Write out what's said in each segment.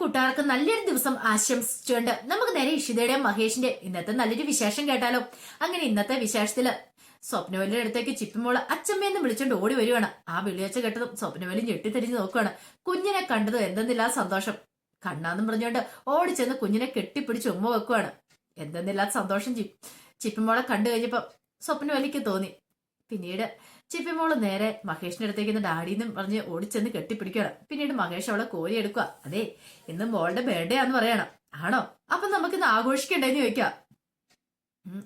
കൂട്ടുകാർക്ക് നല്ലൊരു ദിവസം ആശംസിച്ചുകൊണ്ട് നമുക്ക് നേരെ ഇഷിതയുടെയും മഹേഷിന്റെ ഇന്നത്തെ നല്ലൊരു വിശേഷം കേട്ടാലോ? അങ്ങനെ ഇന്നത്തെ വിശേഷത്തിൽ സ്വപ്നവലിയുടെ അടുത്തേക്ക് ചിപ്പിമോൾ അച്ചമ്മയെന്ന് വിളിച്ചോണ്ട് ഓടി വരുവാണ്. ആ വിളിയച്ച കേട്ടതും സ്വപ്നവലി ഞെട്ടിത്തിരിഞ്ഞ് നോക്കുവാണ്. കുഞ്ഞിനെ കണ്ടത് എന്തെന്നില്ല സന്തോഷം. കണ്ണാന്നും പറഞ്ഞുകൊണ്ട് ഓടിച്ചെന്ന് കുഞ്ഞിനെ കെട്ടിപ്പിടിച്ച് ഉമ്മ വെക്കുവാണ്. എന്തെന്നില്ലാത്ത സന്തോഷം ചിപ്പിമോളെ കണ്ടു കഴിഞ്ഞപ്പോ സ്വപ്നവലിക്ക് തോന്നി. പിന്നീട് ചിപ്പിമോൾ നേരെ മഹേഷിന്റെ അടുത്തേക്ക് നിന്ന് ഡാഡിന്നും പറഞ്ഞ് ഓടിച്ചെന്ന് കെട്ടിപ്പിടിക്കണം പിന്നീട് മഹേഷ് അവളെ കോരി എടുക്കുക അതെ ഇന്ന് മോളുടെ ബർത്ത്ഡേ ആന്ന് പറയണം. ആണോ? അപ്പൊ നമുക്കിന്ന് ആഘോഷിക്കണ്ടേന്ന് ചോദിക്കാം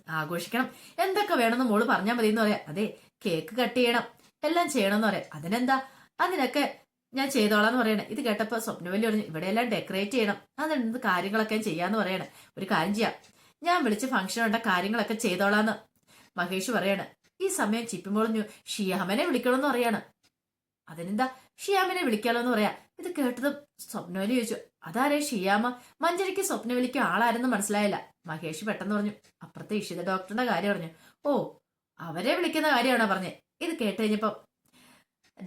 ആഘോഷിക്കണം. എന്തൊക്കെ വേണമെന്ന് മോൾ പറഞ്ഞാൽ മതി എന്ന് പറയാം. അതെ കേക്ക് കട്ട് ചെയ്യണം. എല്ലാം ചെയ്യണം എന്ന് പറയാം. അതിനെന്താ? അതിനൊക്കെ ഞാൻ ചെയ്തോളാന്ന് പറയണേ. ഇത് കേട്ടപ്പോ സ്വപ്നവല്ലി പറഞ്ഞു ഇവിടെയെല്ലാം ഡെക്കറേറ്റ് ചെയ്യണം. അതിനെന്ത് കാര്യങ്ങളൊക്കെ ചെയ്യാന്ന് പറയണേ. ഒരു കാര്യം ചെയ്യാം. ഞാൻ വിളിച്ച് ഫംഗ്ഷൻ ഉണ്ട കാര്യങ്ങളൊക്കെ ചെയ്തോളാന്ന്. മഹേഷ് പറയാണ് ഈ സമയം ചിപ്പിമോളഞ്ഞു ഷിയാമനെ വിളിക്കണമെന്ന് പറയാണ്. അതിനെന്താ? ഷിയാമിനെ വിളിക്കാലോ എന്ന് പറയാ. ഇത് കേട്ടതും സ്വപ്നവിന് ചോദിച്ചു. അതാരേ ഷിയാമ? മഞ്ജരിക്ക് വിളിക്കും ആളാരെന്ന് മനസ്സിലായില്ല. മഹേഷ് പെട്ടെന്ന് പറഞ്ഞു. അപ്പുറത്തെ ഇഷിത ഡോക്ടറിന്റെ കാര്യം പറഞ്ഞു ഓ അവരെ വിളിക്കുന്ന കാര്യമാണോ പറഞ്ഞേ? ഇത് കേട്ട് കഴിഞ്ഞപ്പോ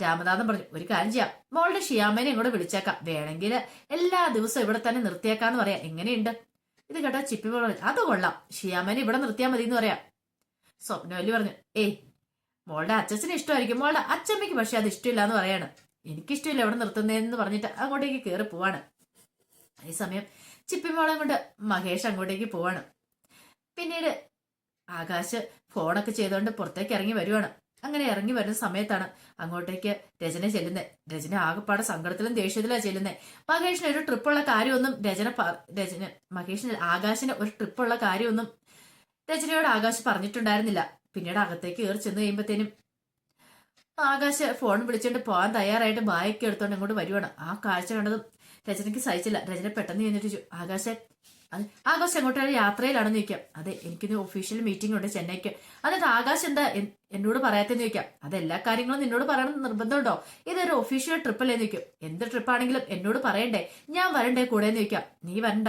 രാമനാഥൻ പറഞ്ഞു ഒരു കാര്യം ചെയ്യാം. മോളുടെ ഷിയാമനെ ഇങ്ങോട്ട് വിളിച്ചേക്കാം. വേണമെങ്കിൽ എല്ലാ ദിവസവും ഇവിടെ തന്നെ നിർത്തിയേക്കാന്ന് പറയാം. എങ്ങനെയുണ്ട്? ഇത് കേട്ടാ ചിപ്പി അത് കൊള്ളാം. ഷിയാമനെ ഇവിടെ നിർത്തിയാൽ മതി എന്ന് പറയാം. സ്വപ്നവല്ലി പറഞ്ഞു ഏയ് മോളുടെ അച്ഛന് ഇഷ്ടമായിരിക്കും. മോളുടെ അച്ഛമ്മയ്ക്ക് പക്ഷേ അത് ഇഷ്ടമില്ല എന്ന് പറയാണ്. എനിക്കിഷ്ടമില്ല എവിടെ നിർത്തുന്നതെന്ന് പറഞ്ഞിട്ട് അങ്ങോട്ടേക്ക് കയറി പോവാണ്. ഈ സമയം ചിപ്പിമോളെ കൊണ്ട് മഹേഷ് അങ്ങോട്ടേക്ക് പോവാണ്. പിന്നീട് ആകാശ് ഫോണൊക്കെ ചെയ്തുകൊണ്ട് പുറത്തേക്ക് ഇറങ്ങി വരുവാണ്. അങ്ങനെ ഇറങ്ങി വരുന്ന സമയത്താണ് അങ്ങോട്ടേക്ക് രചന ചെല്ലുന്നത് രചന ആകെപ്പാടെ സങ്കടത്തിലും ദേഷ്യത്തിലാണ് ചെല്ലുന്നത് മഹേഷിന് ഒരു ട്രിപ്പുള്ള കാര്യമൊന്നും രചന രചന മഹേഷിന് ആകാശിന് ഒരു ട്രിപ്പുള്ള കാര്യമൊന്നും രചനയോട് ആകാശ് പറഞ്ഞിട്ടുണ്ടായിരുന്നില്ല. പിന്നീട് അകത്തേക്ക് കയറി ചെന്ന് കഴിയുമ്പത്തേനും ആകാശ് ഫോൺ വിളിച്ചോണ്ട് പോകാൻ തയ്യാറായിട്ട് ബായൊക്കെ എടുത്തോണ്ട് ഇങ്ങോട്ട് വരുവാണ്. ആ കാഴ്ച കണ്ടതും രചനയ്ക്ക് സഹിച്ചില്ല. രചന പെട്ടെന്ന് ചോദിച്ചു ആകാശ് ആകാശ് എങ്ങോട്ടാണ് യാത്രയിലാണെന്ന് ചോദിക്കാം അതെ എനിക്കിന്ന് ഒഫീഷ്യൽ മീറ്റിംഗ് ഉണ്ട് ചെന്നൈക്ക്. എന്നിട്ട് ആകാശ് എന്താ എന്നോട് പറയാത്തെന്ന് ചോദിക്കാം. അതെല്ലാ കാര്യങ്ങളും നിന്നോട് പറയണം നിർബന്ധമുണ്ടോ ഇതൊരു ഒഫീഷ്യൽ ട്രിപ്പ് അല്ലേ ചോദിക്കും. എന്ത് ട്രിപ്പാണെങ്കിലും എന്നോട് പറയണ്ടേ? ഞാൻ വരണ്ടേ കൂടെ എന്ന് നീ വരണ്ട.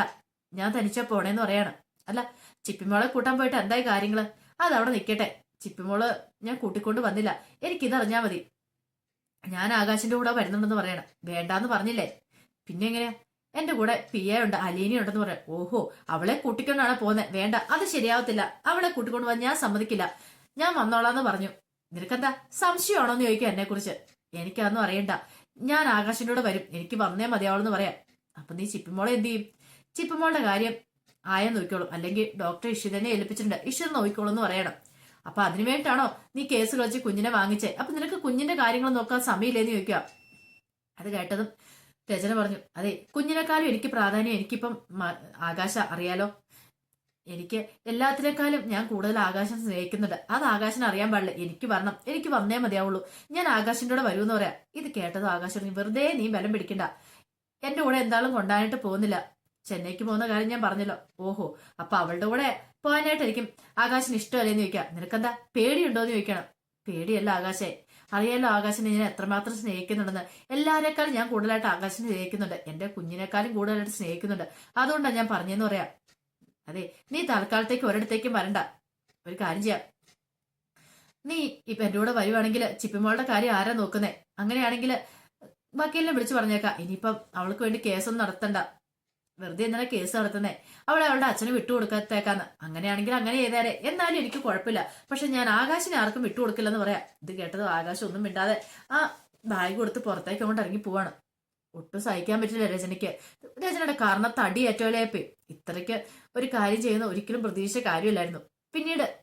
ഞാൻ തനിച്ചാ പോണേന്ന് പറയാണ്. അല്ല ചിപ്പിമോളെ കൂട്ടാൻ പോയിട്ട് എന്തായി കാര്യങ്ങൾ? അതവിടെ നിൽക്കട്ടെ ചിപ്പിമോൾ ഞാൻ കൂട്ടിക്കൊണ്ട് വന്നില്ല. എനിക്കിതറിഞ്ഞാ മതി. ഞാൻ ആകാശിന്റെ കൂടെ വരുന്നുണ്ടെന്ന് പറയണം. വേണ്ടാന്ന് പറഞ്ഞില്ലേ? പിന്നെ എങ്ങനെയാ? എന്റെ കൂടെ പിയ ഉണ്ട് അലീനി ഉണ്ടെന്ന് പറയാം. ഓഹോ അവളെ കൂട്ടിക്കൊണ്ടാണ് പോകുന്നത് വേണ്ട അത് ശരിയാവത്തില്ല. അവളെ കൂട്ടിക്കൊണ്ട് പോകാൻ ഞാൻ സമ്മതിക്കില്ല. ഞാൻ വന്നോളാന്ന് പറഞ്ഞു. നിനക്കെന്താ? സംശയമാണോ എന്ന് ചോദിക്കുക എന്നെ കുറിച്ച് എനിക്കതൊന്നും അറിയണ്ട. ഞാൻ ആകാശിന്റെ കൂടെ വരും. എനിക്ക് വന്നേ മതിയാവുള്ളൂ എന്ന് പറയാം. അപ്പൊ നീ ചിപ്പിമോളെ എന്ത് ചെയ്യും? ചിപ്പിമോളുടെ കാര്യം ആയ നോക്കിക്കോളും. അല്ലെങ്കിൽ ഡോക്ടർ ഇഷിതനെ ഏൽപ്പിച്ചിട്ടുണ്ട്. ഇഷിത നോക്കിക്കോളും എന്ന് പറയണം. അപ്പൊ അതിനു വേണ്ടിയിട്ടാണോ നീ കേസ് കളിച്ച് കുഞ്ഞിനെ വാങ്ങിച്ചേ? അപ്പൊ നിനക്ക് കുഞ്ഞിന്റെ കാര്യങ്ങൾ നോക്കാൻ സമയമില്ലേന്ന് ചോദിക്കുക അത് കേട്ടതും രചന പറഞ്ഞു അതെ കുഞ്ഞിനെക്കാളും എനിക്ക് പ്രാധാന്യം എനിക്കിപ്പം ആകാശ അറിയാലോ? എനിക്ക് എല്ലാത്തിനേക്കാളും ഞാൻ കൂടുതൽ ആകാശം സ്നേഹിക്കുന്നുണ്ട്. അത് ആകാശം അറിയാൻ പാടില്ല. എനിക്ക് വരണം. എനിക്ക് വന്നേ മതിയാവുള്ളൂ. ഞാൻ ആകാശിന്റെ കൂടെ വരുമെന്ന് പറയാം. ഇത് കേട്ടതും ആകാശം വെറുതെ നീ ബലം പിടിക്കണ്ട. എന്റെ കൂടെ എന്തായാലും കൊണ്ടായിട്ട് പോകുന്നില്ല. ചെന്നൈക്ക് പോകുന്ന കാര്യം ഞാൻ പറഞ്ഞല്ലോ. ഓഹോ അപ്പൊ അവളുടെ കൂടെ പോകാനായിട്ടായിരിക്കും ആകാശിന് ഇഷ്ടമല്ലേന്ന് ചോദിക്കാം നിനക്കെന്താ പേടിയുണ്ടോന്ന് ചോദിക്കണം. പേടിയല്ല ആകാശേ. അറിയാലോ ആകാശിനെ ഞാൻ എത്രമാത്രം സ്നേഹിക്കുന്നുണ്ടെന്ന്. എല്ലാവരെക്കാളും ഞാൻ കൂടുതലായിട്ട് ആകാശിനെ സ്നേഹിക്കുന്നുണ്ട്. എന്റെ കുഞ്ഞിനേക്കാളും കൂടുതലായിട്ട് സ്നേഹിക്കുന്നുണ്ട്. അതുകൊണ്ടാണ് ഞാൻ പറഞ്ഞെന്ന് പറയാം. അതെ നീ തൽക്കാലത്തേക്ക് ഒരിടത്തേക്കും വരണ്ട. ഒരു കാര്യം ചെയ്യാം. നീ ഇപ്പൊ എന്റെ കൂടെ വരുവാണെങ്കിൽ ചിപ്പിമോളുടെ കാര്യം ആരാ നോക്കുന്നേ? അങ്ങനെയാണെങ്കിൽ ബാക്കിയെല്ലാം വിളിച്ചു പറഞ്ഞേക്കാം. ഇനിയിപ്പം അവൾക്ക് വേണ്ടി കേസൊന്നും നടത്തണ്ട. വെറുതെ എന്തിനാ കേസ് നടത്തുന്നേ. അവളെ അവളുടെ അച്ഛന് വിട്ടുകൊടുക്കത്തേക്കാന്ന്. അങ്ങനെയാണെങ്കിൽ അങ്ങനെ ചെയ്തേരെ. എന്നാലും എനിക്ക് കുഴപ്പമില്ല. പക്ഷെ ഞാൻ ആകാശിനെ ആർക്കും വിട്ടുകൊടുക്കില്ലെന്ന് പറയാം. ഇത് കേട്ടത് ആകാശം ഒന്നും മിണ്ടാതെ ആ ബാഗ് കൊടുത്ത് പുറത്തേക്ക് അങ്ങോട്ട് ഇറങ്ങി പോവാണ്. ഒട്ടും സഹിക്കാൻ പറ്റില്ല രചനയ്ക്ക് രചനയുടെ കാരണം തടി ഏറ്റോലേപ്പേ ഇത്രയ്ക്ക് ഒരു കാര്യം ചെയ്യുന്ന ഒരിക്കലും പ്രതീക്ഷിച്ച കാര്യമില്ലായിരുന്നു. പിന്നീട്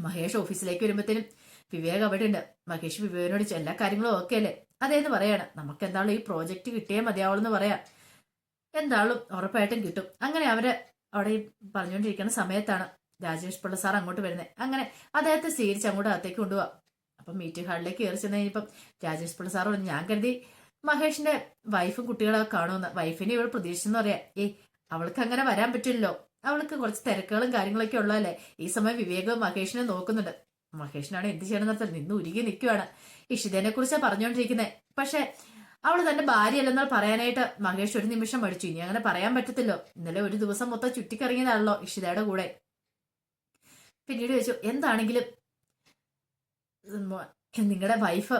മഹേഷ് ഓഫീസിലേക്ക് വരുമ്പോഴത്തേനും വിവേക് അവിടെ ഉണ്ട് മഹേഷ് വിവേകിനോട് എല്ലാ കാര്യങ്ങളും ഓക്കെ അല്ലേ അതേന്ന് പറയാണ്. നമുക്ക് എന്താണോ ഈ പ്രോജക്റ്റ് കിട്ടിയേ മതിയാവുള്ളൂ എന്ന് പറയാം. എന്താളും ഉറപ്പായിട്ടും കിട്ടും. അങ്ങനെ അവർ അവിടെ പറഞ്ഞുകൊണ്ടിരിക്കുന്ന സമയത്താണ് രാജേഷ് പിള്ള സാർ അങ്ങോട്ട് വരുന്നത് അങ്ങനെ അദ്ദേഹത്തെ സ്വീകരിച്ച് അങ്ങോട്ട് അകത്തേക്ക് കൊണ്ടുപോവാം. അപ്പൊ മീറ്റിംഗ് ഹാളിലേക്ക് കയറി ചെന്ന് കഴിഞ്ഞപ്പം രാജേഷ് പിള്ള സാർ ഞാൻ കരുതി മഹേഷിന്റെ വൈഫും കുട്ടികളൊക്കെ കാണുമെന്ന്. വൈഫിനെ ഇവൾ പ്രതീക്ഷിച്ചെന്ന് പറയാം. ഏയ് അവൾക്ക് അങ്ങനെ വരാൻ പറ്റില്ലല്ലോ. അവൾക്ക് കുറച്ച് തിരക്കുകളും കാര്യങ്ങളൊക്കെ ഉള്ളതല്ലേ ഈ സമയം വിവേകവും മഹേഷിനെ നോക്കുന്നുണ്ട്. മഹേഷിനാണ് എന്ത് ചെയ്യണമെന്ന് വെച്ചാൽ നിന്ന് ഉരുകി നിൽക്കുവാണ് ഇഷിതേനെ കുറിച്ചാണ് പറഞ്ഞുകൊണ്ടിരിക്കുന്നത് പക്ഷെ അവൾ തന്റെ ഭാര്യയല്ലെന്നാൽ പറയാനായിട്ട് മഹേഷ് ഒരു നിമിഷം മടിച്ചു. ഇനി അങ്ങനെ പറയാൻ പറ്റത്തില്ലോ. ഇന്നലെ ഒരു ദിവസം മൊത്തം ചുറ്റിക്കറങ്ങിയതാണല്ലോ ഇഷിതയുടെ കൂടെ. പിന്നീട് ചോദിച്ചു എന്താണെങ്കിലും? നിങ്ങളുടെ വൈഫ്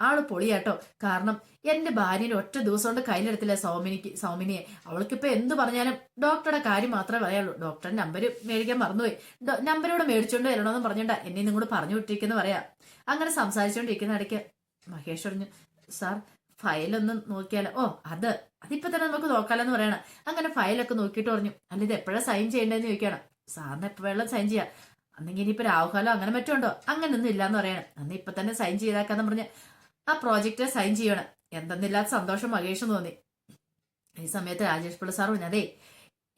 ആൾ പൊളിയാട്ടോ. കാരണം എന്റെ ഭാര്യനെ ഒറ്റ ദിവസം കൊണ്ട് കയ്യിലെടുത്തില്ല സൗമിനിക്ക് സൗമിനിയെ. അവൾക്കിപ്പോ എന്ത് പറഞ്ഞാലും ഡോക്ടറുടെ കാര്യം മാത്രമേ പറയുള്ളൂ ഡോക്ടറുടെ നമ്പർ മേടിക്കാൻ മറന്നുപോയി. നമ്പരോട് മേടിച്ചോണ്ട് വരണമെന്ന് പറഞ്ഞണ്ട. എന്നെ നിങ്ങോട് പറഞ്ഞു വിട്ടിരിക്കുന്നു പറയാ. അങ്ങനെ സംസാരിച്ചുകൊണ്ടിരിക്കുന്ന ഇടയ്ക്ക് മഹേഷ് പറഞ്ഞു സാർ ഫയലൊന്നും നോക്കിയാലോ ഓ അത് അതിപ്പോ തന്നെ നമുക്ക് നോക്കാലോ എന്ന് പറയണം. അങ്ങനെ ഫയലൊക്കെ നോക്കിയിട്ട് പറഞ്ഞു അല്ല ഇത് എപ്പോഴാ സൈൻ ചെയ്യേണ്ടതെന്ന് ചോദിക്കണം സാറിന് എപ്പോഴും സൈൻ ചെയ്യാം. അന്നെങ്കിൽ ഇനിയിപ്പോ രാഹുകാലോ അങ്ങനെ മറ്റുണ്ടോ അങ്ങനൊന്നും ഇല്ലാന്ന് പറയണം. അന്ന് ഇപ്പൊ തന്നെ സൈൻ ചെയ്താക്കാന്ന് പറഞ്ഞ് ആ പ്രോജക്റ്റ് സൈൻ ചെയ്യണം. എന്തെന്നില്ലാത്ത സന്തോഷം മഹേഷ് തോന്നി. ഈ സമയത്ത് രാജേഷ് പിള്ള സാർ പറഞ്ഞു അതെ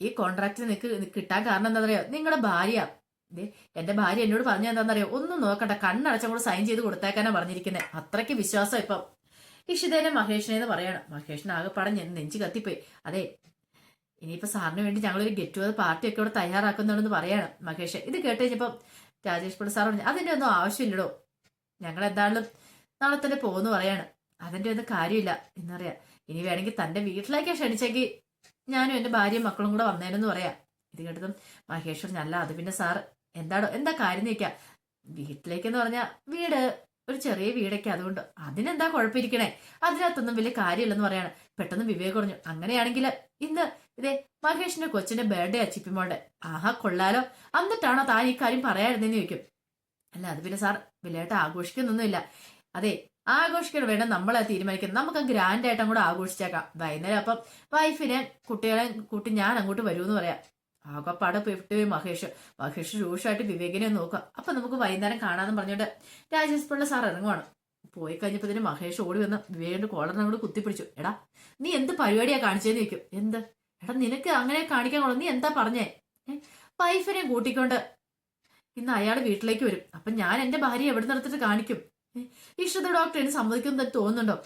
ഈ കോൺട്രാക്ട് നിനക്ക് കിട്ടാൻ കാരണം എന്താ പറയാ നിങ്ങളുടെ ഭാര്യ എന്റെ ഭാര്യ എന്നോട് പറഞ്ഞ എന്താണെന്നറിയോ ഒന്നും നോക്കണ്ട. കണ്ണടച്ചങ്ങോട് സൈൻ ചെയ്ത് കൊടുത്തേക്കാനാ പറഞ്ഞിരിക്കുന്നത് അത്രയ്ക്ക് വിശ്വാസം ഇപ്പം. ഇഷിതേനെ മഹേഷിനെ എന്ന് പറയണം. മഹേഷിന് ആകെ പടം നെഞ്ച് കത്തിപ്പോയി. അതെ ഇനിയിപ്പോ സാറിന് വേണ്ടി ഞങ്ങളൊരു ഗെറ്റ് ടുഗദർ പാർട്ടി ഒക്കെ ഇവിടെ തയ്യാറാക്കുന്നുണ്ടെന്ന് പറയാണ് മഹേഷ്. ഇത് കേട്ട് കഴിഞ്ഞപ്പം രാജേഷ് പണ്ട് സാർ പറഞ്ഞു അതിന്റെ ഒന്നും ആവശ്യമില്ലടോ. ഞങ്ങൾ എന്തായാലും നാളെ തന്നെ പോകുന്നു പറയാണ്. അതിന്റെ ഒന്നും കാര്യമില്ല എന്നറിയാം. ഇനി വേണമെങ്കിൽ തന്റെ വീട്ടിലേക്ക് ക്ഷണിച്ചെങ്കിൽ ഞാനും എന്റെ ഭാര്യയും മക്കളും കൂടെ വന്നേനെന്ന് പറയാം. ഇത് കേട്ടതും മഹേഷ് പറഞ്ഞു അല്ല അത് പിന്നെ സാർ എന്താടോ എന്താ കാര്യം നീക്കാം വീട്ടിലേക്കെന്ന് പറഞ്ഞാൽ വീട് ഒരു ചെറിയ വീടൊക്കെ അതുകൊണ്ട് അതിനെന്താ കുഴപ്പമിരിക്കണേ? അതിനകത്തൊന്നും വലിയ കാര്യമില്ലെന്ന് പറയാണ്. പെട്ടെന്ന് വിവേക് പറഞ്ഞു അങ്ങനെയാണെങ്കിൽ ഇന്ന് ഇതേ മഹേഷിന്റെ കൊച്ചിന്റെ ബർത്ത്ഡേ അച്ചിപ്പിമോളുടെ ആഹാ കൊള്ളാലോ. എന്നിട്ടാണോ താൻ ഈ കാര്യം പറയായിരുന്നെന്ന് ചോദിക്കും. അല്ല അത് പിന്നെ സാർ വിലയായിട്ട് ആഘോഷിക്കുന്നൊന്നുമില്ല. അതെ ആഘോഷിക്കണം വേണം നമ്മളെ തീരുമാനിക്കുന്നത് നമുക്ക് ഗ്രാൻഡ് ആയിട്ടും കൂടെ ആഘോഷിച്ചേക്കാം. വൈകുന്നേരം അപ്പം വൈഫിനെ കുട്ടികളെ കൂട്ടി ഞാൻ അങ്ങോട്ട് വരുമെന്ന് പറയാം. ആകപ്പാടെ പെട്ട് മഹേഷ്. മഹേഷ് രൂക്ഷമായിട്ട് വിവേകിനെ നോക്കുക. അപ്പൊ നമുക്ക് വൈകുന്നേരം കാണാന്ന് പറഞ്ഞിട്ട് രാജേഷ് പിള്ള സാർ ഇറങ്ങുവാണ്. പോയി കഴിഞ്ഞപ്പോ ഇതിന് മഹേഷ് ഓടി വന്ന് വിവേകിന്റെ കോളറിനെ അങ്ങോട്ട് കുത്തിപ്പിടിച്ചു. എടാ നീ എന്ത് പരിപാടിയാ കാണിച്ചേന്ന് ചോദിക്കും. എന്ത്? എടാ നിനക്ക് അങ്ങനെ കാണിക്കാൻ കൊള്ളു നീ എന്താ പറഞ്ഞേ? വൈഫിനെ കൂട്ടിക്കൊണ്ട് ഇന്ന് അയാൾ വീട്ടിലേക്ക് വരും. അപ്പൊ ഞാൻ എന്റെ ഭാര്യ എവിടെ നിർത്തിട്ട് കാണിക്കും? ഇഷ്ടത്തെ ഡോക്ടർ എന്നെ സമ്മതിക്കുന്നത് തോന്നുന്നുണ്ടോ?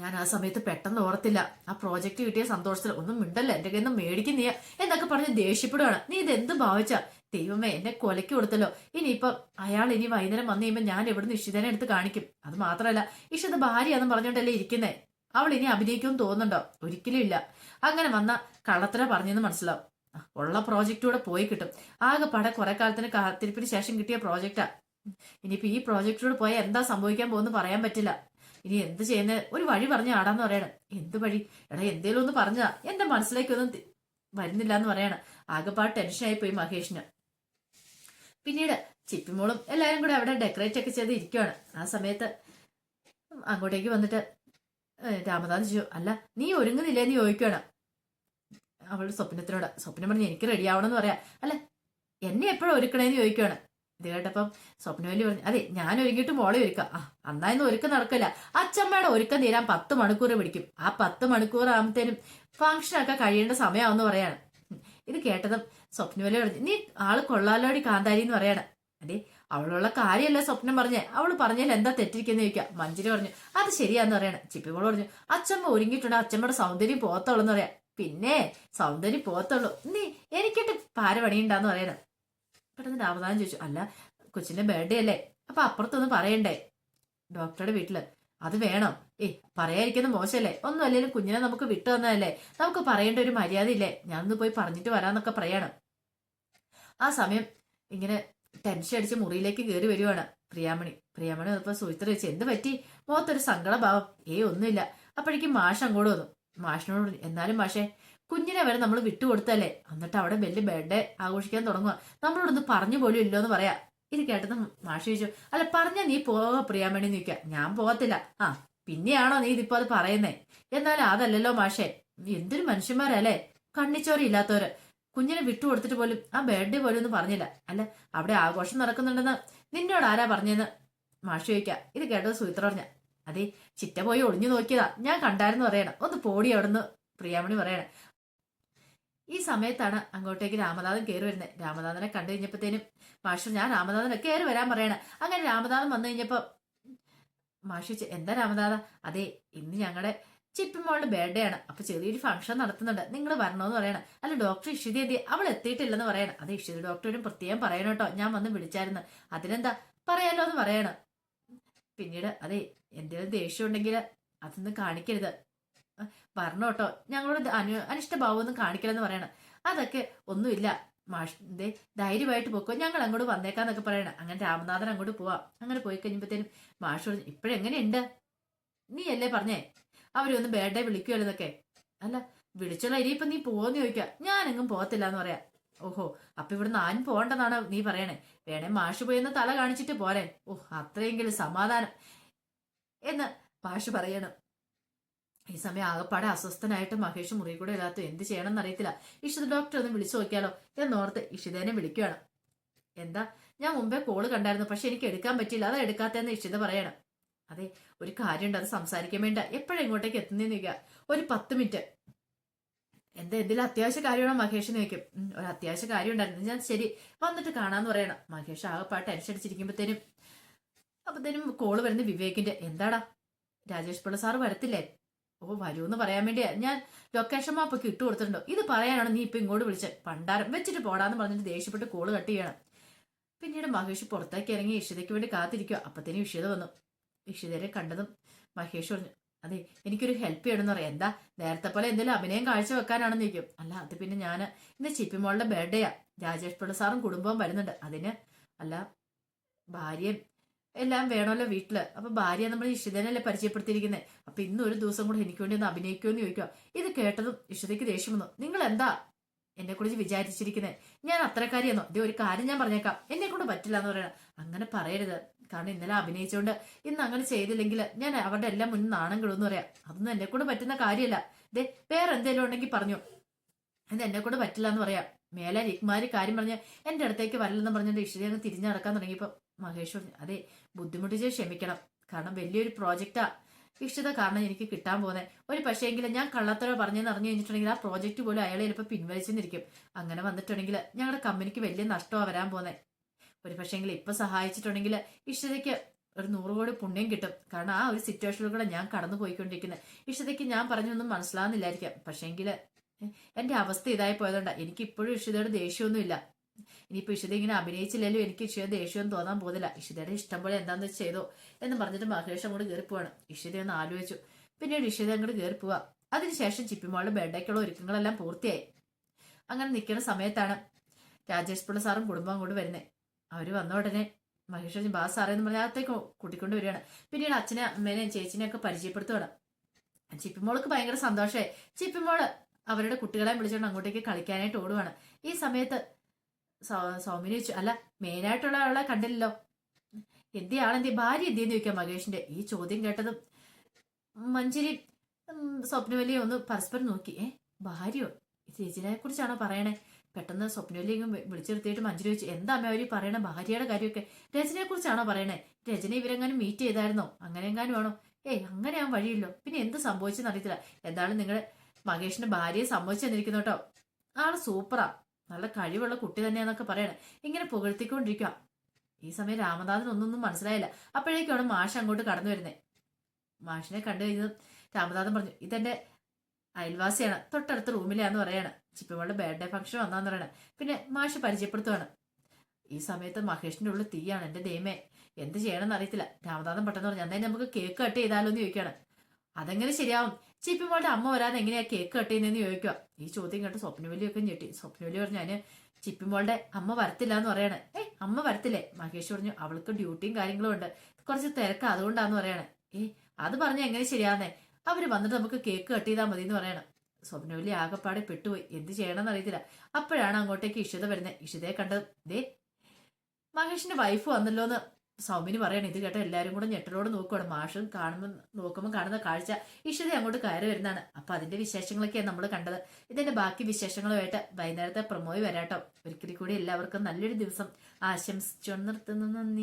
ഞാൻ ആ സമയത്ത് പെട്ടെന്ന് ഓർത്തില്ല. ആ പ്രോജക്റ്റ് കിട്ടിയ സന്തോഷത്തിൽ ഒന്നും മിണ്ടല്ല. എന്റെ കയ്യിൽ നിന്ന് മേടിക്കും നീ എന്നൊക്കെ പറഞ്ഞ് ദേഷ്യപ്പെടുകയാണ് നീ ഇത് എന്ത് ഭാവിച്ച? ദൈവമേ എന്നെ കൊലക്ക് കൊടുത്തല്ലോ. ഇനിയിപ്പം അയാൾ ഇനി വൈകുന്നേരം വന്നു കഴിയുമ്പോൾ ഞാൻ എവിടുന്ന് ഇഷിതനെ എടുത്ത് കാണിക്കും. അത് മാത്രമല്ല ഇഷിത ഭാര്യയാന്ന് പറഞ്ഞോണ്ടല്ലേ ഇരിക്കുന്നേ? അവൾ ഇനി അഭിനയിക്കുമെന്ന് തോന്നുന്നുണ്ടോ? ഒരിക്കലും ഇല്ല. അങ്ങനെ വന്ന കള്ളത്തര പറഞ്ഞെന്ന് മനസ്സിലാവും. ഉള്ള പ്രോജക്റ്റൂടെ പോയി കിട്ടും. ആകെ പട കുറെ കാലത്തിന് കാത്തിരിപ്പിന് ശേഷം കിട്ടിയ പ്രോജക്റ്റാ ഇനിയിപ്പോ ഈ പ്രോജക്റ്റിലൂടെ പോയാൽ എന്താ സംഭവിക്കാൻ പോകുന്നു പറയാൻ പറ്റില്ല. ഇനി എന്ത് ചെയ്യുന്നത് ഒരു വഴി പറഞ്ഞ ആടാന്ന് പറയണം. എന്ത് വഴി? എടാ എന്തേലും ഒന്ന് പറഞ്ഞാ എന്റെ മനസ്സിലേക്കൊന്നും വരുന്നില്ല എന്ന് പറയണം. ആകെപ്പാട് ടെൻഷനായി പോയി മഹേഷിന്. പിന്നീട് ചിപ്പിമോളും എല്ലാരും കൂടെ അവിടെ ഡെക്കറേറ്റ് ഒക്കെ ചെയ്ത് ഇരിക്കുവാണ്. ആ സമയത്ത് അങ്ങോട്ടേക്ക് വന്നിട്ട് രാമദാസ് ചോദിച്ചു അല്ല നീ ഒരുങ്ങുന്നില്ലേന്ന് ചോദിക്കുവാണ് അവൾ സ്വപ്നത്തിനോട്. സ്വപ്നം പറഞ്ഞ് എനിക്ക് റെഡി എന്ന് പറയാ. അല്ല എന്നെ എപ്പോഴും ഒരുക്കണേന്ന് ചോദിക്കുവാണ്. ഇത് കേട്ടപ്പം സ്വപ്നവേലി പറഞ്ഞു അതെ ഞാൻ ഒരുങ്ങിയിട്ട് മോളെ ഒരുക്കാം. ആ അന്നായൊന്നും ഒരുക്കം നടക്കില്ല. അച്ചമ്മയുടെ ഒരുക്കം തീരാൻ പത്ത് മണിക്കൂർ പിടിക്കും. ആ പത്ത് മണിക്കൂർ ആകുമ്പത്തേനും ഫംഗ്ഷനൊക്കെ കഴിയേണ്ട സമയമാവെന്ന് പറയാണ്. ഇത് കേട്ടതും സ്വപ്നവേലി പറഞ്ഞു നീ ആൾ കൊള്ളാലോടി കാന്താരി എന്ന് പറയാണ്. അതെ അവളുള്ള കാര്യമല്ല സ്വപ്നം പറഞ്ഞേ? അവൾ പറഞ്ഞാൽ എന്താ തെറ്റിരിക്കുന്ന ചോദിക്കാം. മഞ്ജരി പറഞ്ഞു അത് ശരിയാന്ന് പറയണം. ചിപ്പിമോൾ പറഞ്ഞു അച്ഛമ്മ ഒരുങ്ങിയിട്ടുണ്ട്. അച്ചമ്മയുടെ സൗന്ദര്യം പോത്തുള്ളൂ എന്ന് പറയാം. പിന്നെ സൗന്ദര്യം പോത്തുള്ളൂ നീ എനിക്കിട്ട് പാര പണിയുണ്ടാന്ന് പറയണം. പെട്ടെന്ന് രാമനാഥൻ ചോദിച്ചു അല്ല കൊച്ചിന്റെ ബർത്ത്ഡേ അല്ലേ? അപ്പൊ അപ്പുറത്തൊന്നും പറയണ്ടേ? ഡോക്ടറുടെ വീട്ടിൽ അത് വേണം. ഏ പറയാതിരിക്കുന്നത് മോശമല്ലേ? ഒന്നും അല്ലെങ്കിലും കുഞ്ഞിനെ നമുക്ക് വിട്ടു തന്നതല്ലേ? നമുക്ക് പറയേണ്ട ഒരു മര്യാദ ഇല്ലേ ഞാനൊന്ന് പോയി പറഞ്ഞിട്ട് വരാന്നൊക്കെ പറയണം. ആ സമയം ഇങ്ങനെ ടെൻഷൻ അടിച്ച് മുറിയിലേക്ക് കയറി വരുവാണ് പ്രിയാമണി. പ്രിയാമണി വന്നപ്പോ സുഹിത്ര വെച്ച് എന്ത് പറ്റി? മുഖത്തൊരു സങ്കടഭാവം. ഏ ഒന്നുമില്ല. അപ്പോഴേക്കും മാഷ് അങ്ങോട്ട് വന്നു. മാഷിനോട് എന്നാലും മാഷേ കുഞ്ഞിനെ വരെ നമ്മൾ വിട്ടുകൊടുത്തല്ലേ? എന്നിട്ട് അവിടെ വലിയ ബർത്ത്ഡേ ആഘോഷിക്കാൻ തുടങ്ങുക നമ്മളോടൊന്ന് പറഞ്ഞു പോലും ഇല്ലോ എന്ന് പറയാ. ഇത് കേട്ടത് മാഷി ചോദിച്ചു അല്ല പറഞ്ഞ നീ പോവാ പ്രിയാമണി നിൽക്ക ഞാൻ പോകത്തില്ല. ആ പിന്നെയാണോ നീ ഇതിപ്പോ അത് പറയുന്നേ? എന്നാൽ അതല്ലല്ലോ മാഷേ. എന്തൊരു മനുഷ്യന്മാരല്ലേ? കണ്ണിച്ചോര ഇല്ലാത്തവര്. കുഞ്ഞിനെ വിട്ടുകൊടുത്തിട്ട് പോലും ആ ബർത്ത്ഡേ പോലും ഒന്നും പറഞ്ഞില്ല. അല്ല അവിടെ ആഘോഷം നടക്കുന്നുണ്ടെന്ന് നിന്നോട് ആരാ പറഞ്ഞെന്ന്? മാഷി ചോദിക്ക. ഇത് കേട്ടത് സുഹിത്ര പറഞ്ഞ അതെ ചിറ്റ പോയി ഒളിഞ്ഞു നോക്കിയതാ. ഞാൻ കണ്ടായിരുന്നു പറയണം. ഒന്ന് പോടി അവിടുന്ന്. പ്രിയാമണി പറയണേ ഈ സമയത്താണ് അങ്ങോട്ടേക്ക് രാമനാഥൻ കയറി വരുന്നത്. രാമനാഥനെ കണ്ടു കഴിഞ്ഞപ്പോഴത്തേനും മാഷ് ഞാൻ രാമനാഥനെ കയറി വരാൻ പറയണേ. അങ്ങനെ രാമനാഥൻ വന്നു കഴിഞ്ഞപ്പോ മാഷി എന്താ രാമനാഥ? അതെ ഇന്ന് ഞങ്ങളുടെ ചിപ്പിമോളുടെ ബർത്ത്ഡേ ആണ്. അപ്പൊ ചെറിയൊരു ഫംഗ്ഷൻ നടത്തുന്നുണ്ട്. നിങ്ങൾ വരണമെന്ന് പറയണം. അല്ല ഡോക്ടർ ഇഷിത എന്തി അവൾ എത്തിയിട്ടില്ലെന്ന് പറയണം. അത് ഇഷിത ഡോക്ടറും പ്രത്യേകം പറയണം കേട്ടോ. ഞാൻ വന്ന് വിളിച്ചായിരുന്നു. അതിനെന്താ? പറയാലോ എന്ന് പറയണം. പിന്നീട് അതെ എന്തെങ്കിലും ദേഷ്യം ഉണ്ടെങ്കിൽ അതൊന്നും കാണിക്കരുത്. വരണം കേട്ടോ ഞങ്ങളോട് അനു അനിഷ്ടഭാവമൊന്നും കാണിക്കില്ലെന്ന് പറയണം. അതൊക്കെ ഒന്നുമില്ല. മാഷിന്റെ ധൈര്യമായിട്ട് പോക്കോ. ഞങ്ങൾ അങ്ങോട്ട് വന്നേക്കാന്നൊക്കെ പറയണം. അങ്ങനെ രാമനാഥൻ അങ്ങോട്ട് പോവാം. അങ്ങനെ പോയി കഴിഞ്ഞപ്പോഴത്തേനും മാഷ് പറഞ്ഞു ഇപ്പോഴെങ്ങനെയുണ്ട്? നീ അല്ലേ പറഞ്ഞേ അവരൊന്ന് ബേഡേ വിളിക്കുമല്ലോ എന്നൊക്കെ അല്ല വിളിച്ചോളാം ഇപ്പൊ നീ പോന്ന് ചോദിക്കാം. ഞാനെങ്ങും പോകത്തില്ല എന്ന് പറയാം. ഓഹോ അപ്പൊ ഇവിടുന്ന് ആരും പോകണ്ടെന്നാണ് നീ പറയണേ? വേണേ മാഷ് പോയെന്ന് തല കാണിച്ചിട്ട് പോരെ. ഓഹ് അത്രയെങ്കിലും സമാധാനം. എന്ന് മാഷ് പറയണം. ഈ സമയം ആകപ്പാടെ അസ്വസ്ഥനായിട്ട് മഹേഷ് മുറി കൂടെ ഇല്ലാത്ത എന്ത് ചെയ്യണമെന്ന് അറിയത്തില്ല. ഇഷിത ഡോക്ടർ ഒന്ന് വിളിച്ചു നോക്കിയാലോ? എന്നോർത്ത് ഇഷിതേനെ വിളിക്കുകയാണ് എന്താ? ഞാൻ മുമ്പേ കോൾ കണ്ടായിരുന്നു പക്ഷെ എനിക്ക് എടുക്കാൻ പറ്റിയില്ല. അത് എടുക്കാത്തതെന്ന് ഇഷിത പറയണം. അതെ ഒരു കാര്യമുണ്ട് അത് സംസാരിക്കാൻ വേണ്ട. എപ്പോഴും ഇങ്ങോട്ടേക്ക് എത്തുന്നേ നിൽക്കുക ഒരു പത്ത് മിനിറ്റ് എന്താ എന്തെങ്കിലും അത്യാവശ്യ കാര്യമാണോ മഹേഷ് നോക്കും ഒരു അത്യാവശ്യ കാര്യം ഉണ്ടായിരുന്നു. ഞാൻ ശരി വന്നിട്ട് കാണാന്ന് പറയണം. മഹേഷ് ആകെപ്പാട്ട് ടെൻഷൻ അടിച്ചിരിക്കുമ്പോഴത്തേനും അപ്പത്തേനും കോൾ വരുന്ന വിവേകിന്റെ. എന്താടാ? രാജേഷ് പിള്ള സാറ് വരത്തില്ലേ? ഓ വരൂന്ന് പറയാൻ വേണ്ടിയാ ഞാൻ ലൊക്കേഷൻ മാപ്പ് ഇട്ട് കൊടുത്തിട്ടുണ്ടോ. ഇത് പറയാനാണ് നീ ഇപ്പൊ ഇങ്ങോട്ട് വിളിച്ചത്. പണ്ടാരം വെച്ചിട്ട് പോടാന്ന് പറഞ്ഞിട്ട് ദേഷ്യപ്പെട്ട് കോൾ കട്ട് ചെയ്യണം. പിന്നീട് മഹേഷ് പുറത്തേക്ക് ഇറങ്ങി ഇഷിതയ്ക്ക് വേണ്ടി കാത്തിരിക്കുക അപ്പത്തേനും ഇഷിത വന്നു. ഇഷിതരെ കണ്ടതും മഹേഷ് പറഞ്ഞു അതെ എനിക്കൊരു ഹെൽപ്പ് ചെയ്യണമെന്ന് പറയാം. എന്താ നേരത്തെ പോലെ എന്തെങ്കിലും അഭിനയം കാഴ്ച വെക്കാനാണെന്ന് ചോദിക്കും അല്ല അത് പിന്നെ ഞാൻ ഇന്ന് ചിപ്പിമോളുടെ ബർത്ത്ഡേയാ രാജേഷ് പിള്ള സാറും കുടുംബവും വരുന്നുണ്ട്. അതിന് അല്ല ഭാര്യയും എല്ലാം വേണമല്ലോ വീട്ടിൽ. അപ്പൊ ഭാര്യ നമ്മൾ ഇഷിതനല്ലേ പരിചയപ്പെടുത്തിയിരിക്കുന്നത് അപ്പൊ ഇന്ന് ഒരു ദിവസം കൂടെ എനിക്ക് വേണ്ടി ഒന്ന് അഭിനയിക്കുമെന്ന് ചോദിക്കുക ഇത് കേട്ടതും ഇഷിതയ്ക്ക് ദേഷ്യം വന്നു. നിങ്ങൾ എന്താ എന്നെ കുറിച്ച് വിചാരിച്ചിരിക്കുന്നത് ഞാൻ അത്രക്കാരിയെന്നോ ഇതേ ഒരു കാര്യം ഞാൻ പറഞ്ഞേക്കാം. എന്നെ കൊണ്ട് പറ്റില്ല എന്ന് പറയണം. അങ്ങനെ പറയരുത്. കാരണം ഇന്നലെ അഭിനയിച്ചുകൊണ്ട് ഇന്ന് അങ്ങനെ ചെയ്തില്ലെങ്കിൽ ഞാൻ അവരുടെ എല്ലാം മുന്നിൽ നാണം കിടുമെന്ന് പറയാം. അതൊന്നും എന്നെ കൊണ്ട് പറ്റുന്ന കാര്യമല്ല. ദേ വേറെ എന്തെങ്കിലും ഉണ്ടെങ്കിൽ പറഞ്ഞു. ഇത് എന്നെ കൊണ്ട് പറ്റില്ല എന്ന് പറയാം. മേലെ ഇക്മാരി കാര്യം പറഞ്ഞ് എന്റെ അടുത്തേക്ക് വരില്ലെന്ന് പറഞ്ഞിട്ട് ഇഷിത തിരിഞ്ഞടക്കാൻ തുടങ്ങിയപ്പോൾ മഹേഷ് പറഞ്ഞു അതെ ബുദ്ധിമുട്ടിച്ച് ക്ഷമിക്കണം. കാരണം വലിയൊരു പ്രോജക്റ്റാ. ഇഷ്ടത കാരണം എനിക്ക് കിട്ടാൻ പോകുന്നത് ഒരു പക്ഷേ എങ്കിലും ഞാൻ കള്ളത്തരോ പറഞ്ഞെന്ന് അറിഞ്ഞു കഴിഞ്ഞിട്ടുണ്ടെങ്കിൽ ആ പ്രോജക്റ്റ് പോലും അയാളെ ചിലപ്പോൾ പിൻവലിച്ചെന്നിരിക്കും. അങ്ങനെ വന്നിട്ടുണ്ടെങ്കിൽ ഞങ്ങളുടെ കമ്പനിക്ക് വലിയ നഷ്ടമാണ് വരാൻ പോകുന്നത് ഒരു പക്ഷേ എങ്കിലും ഇപ്പൊ സഹായിച്ചിട്ടുണ്ടെങ്കിൽ ഇഷ്ടതയ്ക്ക് ഒരു നൂറ് കോടി പുണ്യം കിട്ടും. കാരണം ആ ഒരു സിറ്റുവേഷനിലൂടെ ഞാൻ കടന്നു പോയിക്കൊണ്ടിരിക്കുന്നത് ഇഷ്ടതയ്ക്ക് ഞാൻ പറഞ്ഞൊന്നും മനസ്സിലാവുന്നില്ലായിരിക്കാം. പക്ഷേങ്കിൽ എന്റെ അവസ്ഥ ഇതായി പോയതുകൊണ്ട്. എനിക്ക് ഇപ്പോഴും ഇഷ്ടതയുടെ ദേഷ്യമൊന്നുമില്ല. ഇനിയിപ്പോ ഇഷിത ഇങ്ങനെ അഭിനയിച്ചില്ലല്ലോ എനിക്ക് ഇഷിത ദേഷ്യം തോന്നാൻ പോകുന്നില്ല. ഇഷിതയുടെ ഇഷ്ടം പോലെ എന്താന്ന് വെച്ച് ചെയ്തോ എന്ന് പറഞ്ഞിട്ട് മഹേഷ് അങ്ങോട്ട് കയറി പോവാണ്. ഇഷിത ഒന്ന് ആലോചിച്ചു. പിന്നീട് ഇഷിത അങ്ങോട്ട് കയറി പോവാ. അതിനുശേഷം ചിപ്പിമോളുടെ ബേഡേക്കുള്ള ഒരുക്കങ്ങളെല്ലാം പൂർത്തിയായി. അങ്ങനെ നിൽക്കുന്ന സമയത്താണ് രാജേഷ് പിള്ള സാറും കുടുംബം അങ്ങോട്ട് വരുന്നത് അവർ വന്ന ഉടനെ മഹേഷ് ബാ സാറേ എന്ന് പറഞ്ഞാൽ അകത്തേക്ക് കൂട്ടിക്കൊണ്ട് വരികയാണ്. പിന്നീട് അച്ഛനെ അമ്മേനെയും ചേച്ചിനെയൊക്കെ പരിചയപ്പെടുത്തുകയാണ് ചിപ്പിമോൾക്ക് ഭയങ്കര സന്തോഷമായി. ചിപ്പിമോൾ അവരുടെ കുട്ടികളെ വിളിച്ചുകൊണ്ട് അങ്ങോട്ടേക്ക് കളിക്കാനായിട്ട് ഓടുവാണ്. ഈ സമയത്ത് സൗ- സൗമ്യന് ചോദിച്ചു അല്ല മെയിനായിട്ടുള്ള ആളെ കണ്ടില്ലല്ലോ. എന്തി ആളെന്തി ഭാര്യ എന്തിയെന്ന് ചോദിക്കാം മഹേഷിന്റെ ഈ ചോദ്യം കേട്ടതും മഞ്ജരി സ്വപ്നവലിയെ ഒന്ന് പരസ്പരം നോക്കി. ഏ ഭാര്യയോ? ചേച്ചിനെ കുറിച്ചാണോ പറയണേ? പെട്ടെന്ന് സ്വപ്നവലിയും വിളിച്ചിരുത്തിയിട്ട് മഞ്ജരി ചോദിച്ചു എന്താ അമ്മ അവർ പറയണ ഭാര്യയുടെ കാര്യമൊക്കെ? രചനയെ കുറിച്ചാണോ പറയണേ? രചന ഇവരെങ്ങാനും മീറ്റ് ചെയ്തായിരുന്നോ? അങ്ങനെ എങ്ങാനും ആണോ? ഏയ് അങ്ങനെ ആ വഴിയില്ലോ പിന്നെ എന്ത് സംഭവിച്ചെന്ന് അറിയത്തില്ല. എന്തായാലും നിങ്ങളുടെ മഹേഷിന്റെ ഭാര്യയെ സംഭവിച്ചു തന്നിരിക്കുന്നു കേട്ടോ. ആൾ സൂപ്പറാ. നല്ല കഴിവുള്ള കുട്ടി തന്നെയാന്നൊക്കെ പറയണേ. ഇങ്ങനെ പുകഴ്ത്തിക്കൊണ്ടിരിക്കുക ഈ സമയം രാമനാഥൻ ഒന്നൊന്നും മനസ്സിലായില്ല. അപ്പോഴേക്കാണ് മാഷ് അങ്ങോട്ട് കടന്നു വരുന്നത് മാഷിനെ കണ്ടു കഴിഞ്ഞത് രാമനാഥൻ പറഞ്ഞു ഇതെന്റെ അയൽവാസിയാണ്. തൊട്ടടുത്ത റൂമിലാന്ന് പറയാണ്. ചിപ്പിമോളുടെ ബർത്ത്ഡേ ഫംഗ്ഷൻ വന്നാന്ന് പറയണേ. പിന്നെ മാഷ് പരിചയപ്പെടുത്തുവാണ്. ഈ സമയത്ത് മഹേഷിന്റെ ഉള്ളിൽ തീയാണ്. എന്റെ ദൈവമേ എന്ത് ചെയ്യണമെന്ന് അറിയത്തില്ല. രാമനാഥൻ പെട്ടെന്ന് പറഞ്ഞു അന്നേ നമുക്ക് കേക്ക് കട്ട് ചെയ്താലോ എന്ന് ചോദിക്കുകയാണ്. അതെങ്ങനെ ശരിയാവും? ചിപ്പിമോളുടെ അമ്മ വരാതെ എങ്ങനെയാ കേക്ക് കട്ട് ചോദിക്കുക ഈ ചോദ്യം കേട്ട് സ്വപ്നവലിയൊക്കെ ഞെട്ടി. സ്വപ്നവലി പറഞ്ഞു ഞാൻ ചിപ്പിമോളുടെ അമ്മ വരത്തില്ല എന്ന് പറയണേ. ഏ അമ്മ വരത്തില്ലേ? മഹേഷ് പറഞ്ഞു അവൾക്ക് ഡ്യൂട്ടിയും കാര്യങ്ങളും ഉണ്ട്. കുറച്ച് തിരക്ക് അതുകൊണ്ടാന്ന് പറയണേ. ഏ അത് പറഞ്ഞ എങ്ങനെ ശരിയാന്നേ അവർ വന്നിട്ട് നമുക്ക് കേക്ക് കട്ട് ചെയ്താൽ മതി എന്ന് പറയണം. സ്വപ്നവലി ആകെപ്പാടെ പെട്ടുപോയി. എന്ത് ചെയ്യണമെന്ന് അറിയത്തില്ല. അപ്പോഴാണ് അങ്ങോട്ടേക്ക് ഇഷിത വരുന്നത് ഇഷിതയെ കണ്ടത്. ദേ മഹേഷിന്റെ വൈഫ് വന്നല്ലോ എന്ന് സൗമിന് പറയണം ഇത് കേട്ട എല്ലാരും കൂടെ ഞെട്ടലോട് നോക്കുവാണ്. മാഷും കാണുമ്പോൾ നോക്കുമ്പോൾ കാണുന്ന കാഴ്ച ഇഷിത അങ്ങോട്ട് കയറി വരുന്നതാണ്. അപ്പൊ അതിന്റെ വിശേഷങ്ങളൊക്കെയാണ് നമ്മൾ കണ്ടത്. ഇതിന്റെ ബാക്കി വിശേഷങ്ങളുമായിട്ട് വൈകുന്നേരത്തെ പ്രമോയി വരാട്ടോ. ഒരിക്കൽ കൂടി എല്ലാവർക്കും നല്ലൊരു ദിവസം. ആശംസിച്ചു നിർത്തുന്നു. നന്ദി.